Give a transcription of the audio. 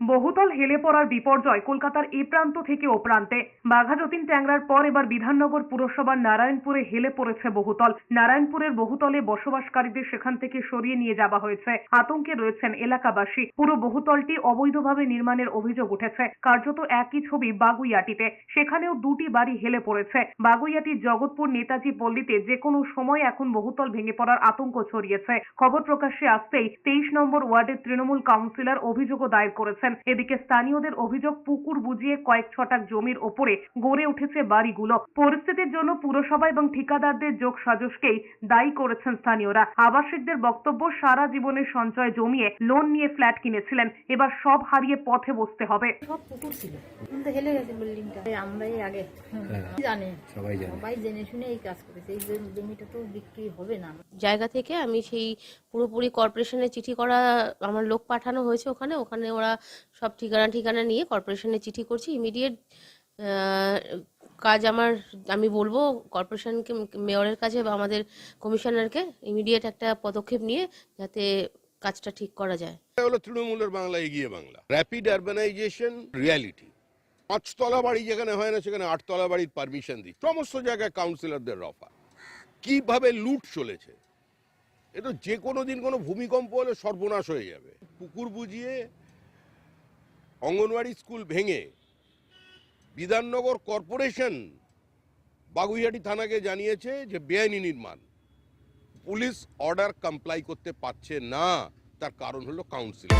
বহুতল হেলে পড়ার বিপর্যয় কলকাতার এ প্রান্ত থেকে ও প্রান্তে। বাঘা যতীন ট্যাংরার পর এবার বিধাননগর পুরসভার নারায়ণপুরে হেলে পড়েছে বহুতল। নারায়ণপুরের বহুতলে বসবাসকারীদের সেখান থেকে সরিয়ে নিয়ে যাওয়া হয়েছে। আতঙ্কে রয়েছেন এলাকাবাসী। পুরো বহুতলটি অবৈধভাবে নির্মাণের অভিযোগ উঠেছে। কার্যত একই ছবি বাগুইয়াটিতে। সেখানেও দুটি বাড়ি হেলে পড়েছে। বাগুইয়াটির জগৎপুর নেতাজি পল্লীতে যে কোনো সময় এখন বহুতল ভেঙে পড়ার আতঙ্ক ছড়িয়েছে। খবর প্রকাশ্যে আসতেই তেইশ নম্বর ওয়ার্ডের তৃণমূল কাউন্সিলর অভিযোগও দায়ের করেছেন। এদিকে স্থানীয়দের অভিযোগ পুকুর বুঝিয়ে কয়েক ছটাক জমির ওপরে গড়ে উঠেছে বাড়িগুলো। পরিস্থিতির জন্য পুরসভা এবং ঠিকাদারদের যোগ সাজসকেই দায়ী করেছেন স্থানীয়রা। আবাসিকদের বক্তব্য সারা জীবনের সঞ্চয় জমিয়ে লোন নিয়ে ফ্ল্যাট কিনেছিলেন। এবার সব হারিয়ে পথে বসতে হবে। সব পুকুর ছিল। কিন্তু হেলে গেছে বিল্ডিংটা আমরাই আগে। জানে? সবাই জানে। সবাই জেনে শুনে এই কাজ করেছে। এই জমিটা তো বিক্রি হবে না। জায়গা থেকে আমি সেই পুরোপুরি কর্পোরেশনে চিঠি করা আমার লোক পাঠানো হয়েছে ওখানে। ওখানে ওরা সব ঠিকানা ঠিকানা নিয়ে কর্পোরেশনে চিঠি করছি। ইমিডিয়েট কাজ আমার, আমি বলব কর্পোরেশনকে মেয়রের কাছে বা আমাদের কমিশনারকে ইমিডিয়েট একটা পদক্ষেপ নিয়ে যাতে কাজটা ঠিক করা যায়। হলো তৃণমূলের বাংলা, এগিয়ে বাংলা। র্যাপিড আরবানাইজেশন রিয়ালিটি পাঁচতলা বাড়ি যেখানে হয় না, সেখানে আটতলা বাড়ির পারমিশন দিই। সমস্ত জায়গায় কাউন্সিলরদের রফা কীভাবে লুট চলেছে? এটা যে কোনো দিন কোনো ভূমিকম্প হলে সর্বনাশ হয়ে যাবে। পুকুর বুঝিয়ে অঙ্গনওয়াড়ি স্কুল ভেঙে বিধাননগর কর্পোরেশন বাগুইহাটি থানাকে জানিয়েছে যে বেআইনি নির্মাণ। পুলিশ অর্ডার কমপ্লাই করতে পারছে না, তার কারণ হলো কাউন্সিল